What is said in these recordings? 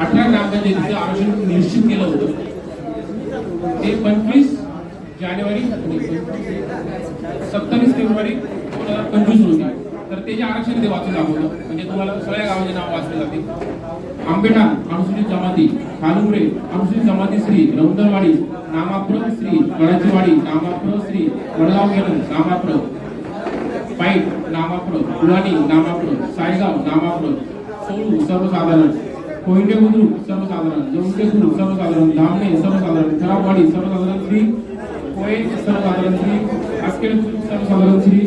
अठरा ग्रामपंचायतीचं आरक्षण निश्चित केलं होतं. ते पंचवीस जानेवारी सत्तावीस फेब्रुवारी दोन हजार पंचवीस रोजी. तर ते जे आरक्षण ते वाचून दाखवलं. म्हणजे तुम्हाला सगळ्या गावाचे नाव वाचले जाते आंबेटा अनुसूचित जमाती खालुमरे अनुसूचित जमाती श्री रौंदरवाडी नामाप्र श्री गडाचीवाडी नामाप्र श्री वडगाव गेलं नामाप्र पाईट नामाप्र उडाणी नामाप्र सायगाव नामाप्र सोळू सर्वसाधारण. कोयंडे बुद्रुक सर्वसाधारण जौंडे सर्वसाधारण धामणे सर्वसाधारण खराबवाडी सर्वसाधारण श्री कोये सर्वसाधारण श्री आस्केड सर्वसाधारण श्री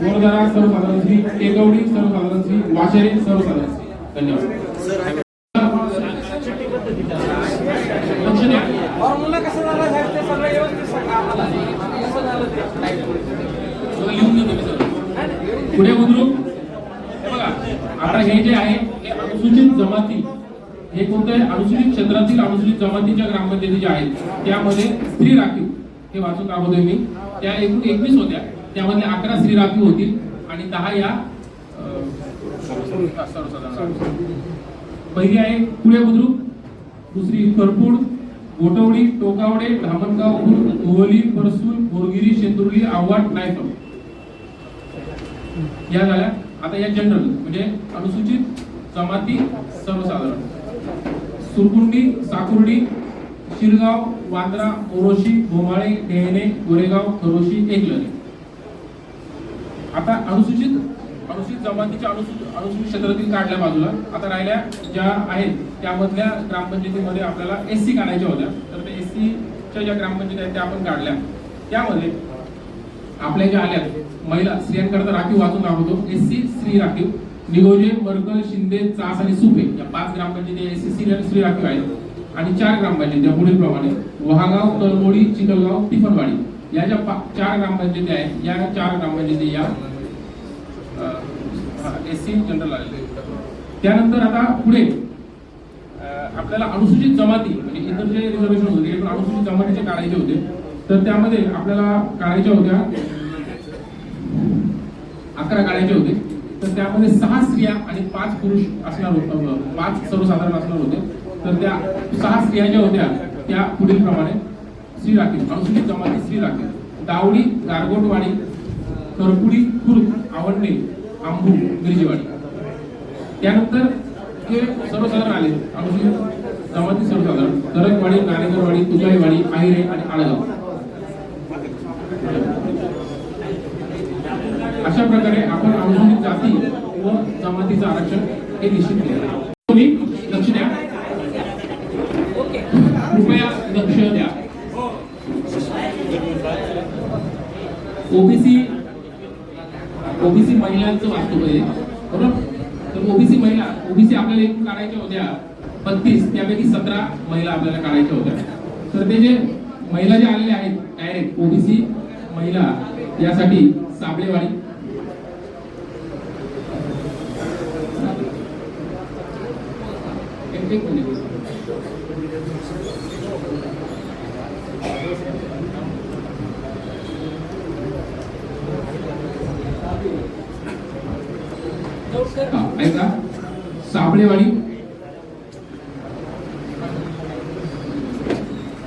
बोरदारा सर्वसाधारण श्री टेकवडी सर्वसाधारण श्री वाशेरे सर्वसाधारण श्री धन्यवाद. पुढे बुद्रुक हे बघा आता हे जे आहे हे अनुसूचित जमाती हे कोणतं अनुसूचित क्षेत्रातील अनुसूचित जमातीच्या ग्रामपंचायती ज्या आहेत त्यामध्ये स्त्री राखीव हे वाचून दाखवतोय मी. त्या एकूण एकवीस होत्या. त्यामध्ये अकरा स्त्री राखीव होतील आणि दहा या सर्वसाधारण पहिली आहे पुणे बुद्रुक दुसरी करपूड गोटवडी टोकावडे धामणगाव खुर्द गोहली परसूल बोरगिरी शेंदुर्ली आव्हाड नायकम या झाल्या. आता या जनरल म्हणजे अनुसूचित जमाती सर्वसाधारण. सुरकुंडी साकुर्डी शिरगाव वांद्रा ओरोशी भोमाळे डेहणे गोरेगाव खरोशी एकलने आता अनुसूचित अनुसूचित जमातीच्या अनुसूचित अनुसूचित क्षेत्रातील काढल्या बाजूला. आता राहिल्या ज्या आहेत त्यामधल्या ग्रामपंचायतीमध्ये आपल्याला एस सी काढायच्या होत्या. तर त्या एस सीच्या ज्या ग्रामपंचायती आहेत त्या आपण काढल्या. त्यामध्ये आपल्या ज्या आल्या महिला स्त्रियांकरता राखीव वाचून दाखवतो. एस सी स्त्री राखीव. निगोजे मरकल शिंदे चास आणि सुपे या पाच ग्रामपंचायती एस सी श्री राखीव आहेत. आणि चार ग्रामपंचायती पुढील प्रमाणे. वहागाव तळमोडी चिखलगाव टिफनवाडी या ज्या चार ग्रामपंचायती आहेत या चार ग्रामपंचायती या एस सी जनरल आलेले त्यानंतर आता पुढे आपल्याला अनुसूचित जमाती म्हणजे इतर जे रिझर्वेशन होते पण अनुसूचित जमातीचे काढायचे होते. तर त्यामध्ये आपल्याला काढायच्या होत्या अकरा काढायचे होते. तर त्यामध्ये सहा स्त्रिया आणि पाच पुरुष असणार होत. पाच सर्वसाधारण असणार होते. तर त्या सहा स्त्रिया ज्या होत्या त्या पुढील प्रमाणे श्री राखीव अनुसूचित जमाती श्री राखीव दावडी गारगोटवाडी करपुडी खुर्द आवडणे आंबू गिरजेवाडी. त्यानंतर हे सर्वसाधारण आले. अनुसूचित जमाती सर्वसाधारण. तरकवाडी नारेगरवाडी तुकाईवाडी आहिरे आणि आळगाव अशा प्रकारे आपण अनुसूचित जाती व जमातीचं आरक्षण हे निश्चित केलं. आहे. तुम्ही लक्ष द्या. कृपया लक्ष द्या. ओबीसी ओबीसी महिलांचं वास्तव आहे. बरोबर? तर ओबीसी महिला ओबीसी आपल्याला एकूण काढायच्या होत्या. बत्तीस त्यापैकी सतरा महिला आपल्याला काढायच्या होत्या. तर ते जे महिला ज्या आलेल्या आहेत डायरेक्ट ओबीसी महिला यासाठी साबळेवाडी ऐका साबळेवाडी.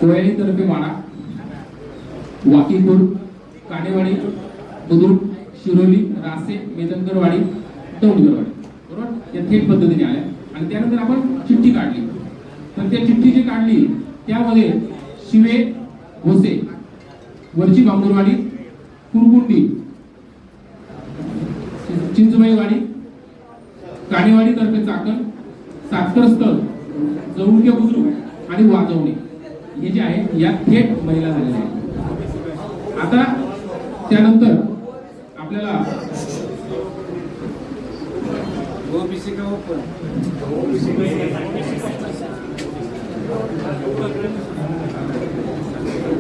कोयाळी तर्फे वाडा. वाकीपूर कानेवाडी बुद्रुक शिरोली रासे मेदनकरवाडी दौडगरवाडी. बरोबर? या थेट पद्धतीने आल्या. आणि त्यानंतर आपण चिठ्ठी काढली. तर त्या चिठ्ठी जी काढली त्यामध्ये शिवे भोसे वरची बांबुरवाडी कुरकुंडी चिंचबाईवाडी काणेवाडी तर्फे चाकण सातकर स्थळ जवळके बुद्रुक आणि वाजवणे. हे जे आहे या थेट महिला झालेल्या आहेत. आता त्यानंतर आपल्याला ओबीसी का ओपन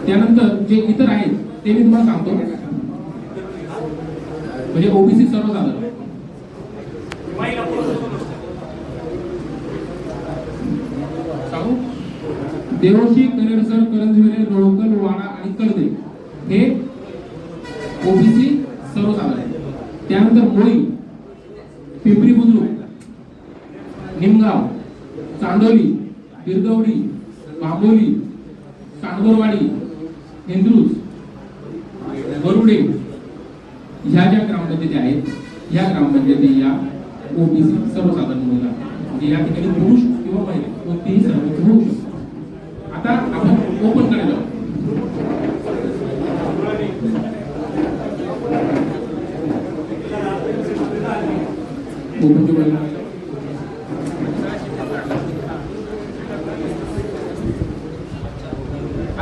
त्यानंतर जे इतर आहेत ते मी तुम्हाला सांगतो. म्हणजे ओबीसी सर्व सांगू? देवशी कनेरसर करंजवेरे रोळकल वाडा आणि कळदे हे ओबीसी सर्व सर्वसाधारण त्यानंतर मोळी पिंपरी बुद्रुक निमगाव चांदोली बिरगवडी बांबोली सांडगोरवाडी इंद्रुज गरुडे ह्या ज्या ग्रामपंचायती आहेत ह्या ग्रामपंचायती या ओबीसी सर्वसाधारण महिला म्हणजे या ठिकाणी पुरुष किंवा महिला कोणतीही सर्वोच्च होऊ शकतो. आता आपण ओपनकडे जाऊ. ओपनच्या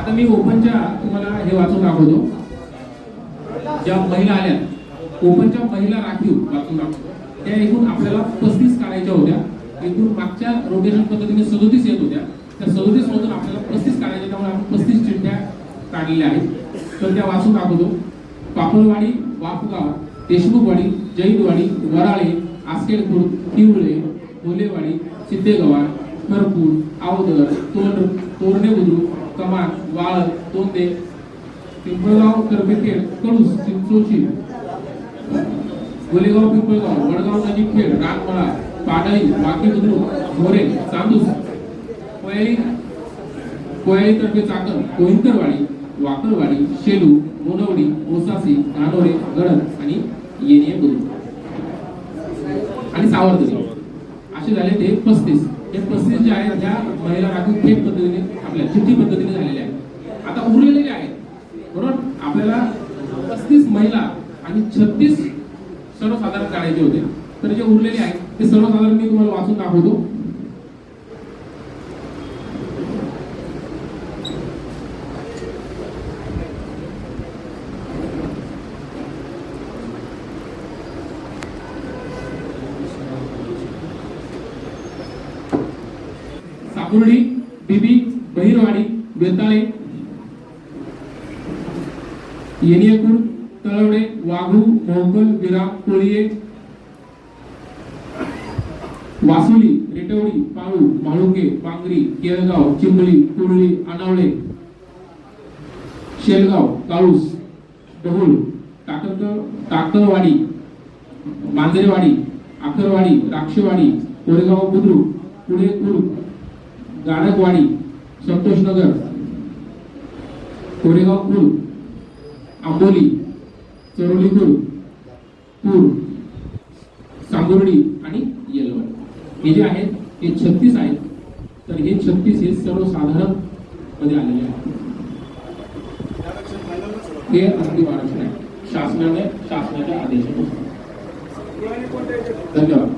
आता मी ओपनच्या तुम्हाला हे वाचून दाखवतो. ज्या महिला आल्या ओपनच्या महिला राखीव वाचून दाखवतो. त्या एकूण आपल्याला पस्तीस काढायच्या होत्या. एकूण मागच्या रोटेशन पद्धतीने सदोतीस येत होत्या. त्या सदोतीस मधून आपल्याला पस्तीस काढायच्या त्यामुळे आपण पस्तीस चिठ्ठ्या काढलेल्या आहेत. तर त्या वाचून दाखवतो. पापळवाडी वाफगाव देशमुखवाडी जैनवाडी वराळे आस्केडपूर किवळे भोलेवाडी सिद्धेगवार खरपूर आवदर तोर तोरणे बुद्रुक कमान वाळ तोंदे पिंपळगाव करपेखेड कडूस चिंचोशी गोलेगाव पिंपळगाव वडगाव नजीक खेड रानमळा पाडळी वाकी बुद्रुक मोरे चांदूस कोयळी कोयळी तर्फे चाकण कोहिंतरवाडी वाकरवाडी शेलू मोनवडी ओसासी धानोरे गडद आणि येणे बुद्रुक आणि सावरदरी. असे झाले ते पस्तीस. हे पस्तीस जे आहेत त्या महिला राखून थेट पद्धतीने आपल्या चिठ्ठी पद्धतीने झालेल्या आहेत. आता उरलेले आहेत. बरोबर? आपल्याला पस्तीस महिला आणि छत्तीस सर्वसाधारण काढायचे होते. तर जे उरलेले आहेत ते सर्वसाधारण मी तुम्हाला वाचून दाखवतो. साकुर्डी बिबी बहिरवाडी बेताळे येनियपूर तळवडे वाघू मोहकल विरा कोळीये वासुली रेटवडी पाळू माळुंगे पांगरी केळगाव चिंबळी कुर्ली अनावळे शेलगाव काळूस बहुळ टाकत टाकळवाडी मांजरेवाडी आखरवाडी राक्षवाडी कोरेगाव बुद्रुक पुणे कुरुक गाणकवाडी संतोषनगर कोरेगाव कुर्क आंबोली चरोली कुर्क पूर सांगोर्डी आणि येलवड. हे जे आहेत हे छत्तीस आहेत. तर हे छत्तीस हे सर्वसाधारणमध्ये आलेले आहेत. हे अगदी आरक्षण आहे शासनाने शासनाच्या आदेशानुसार. धन्यवाद.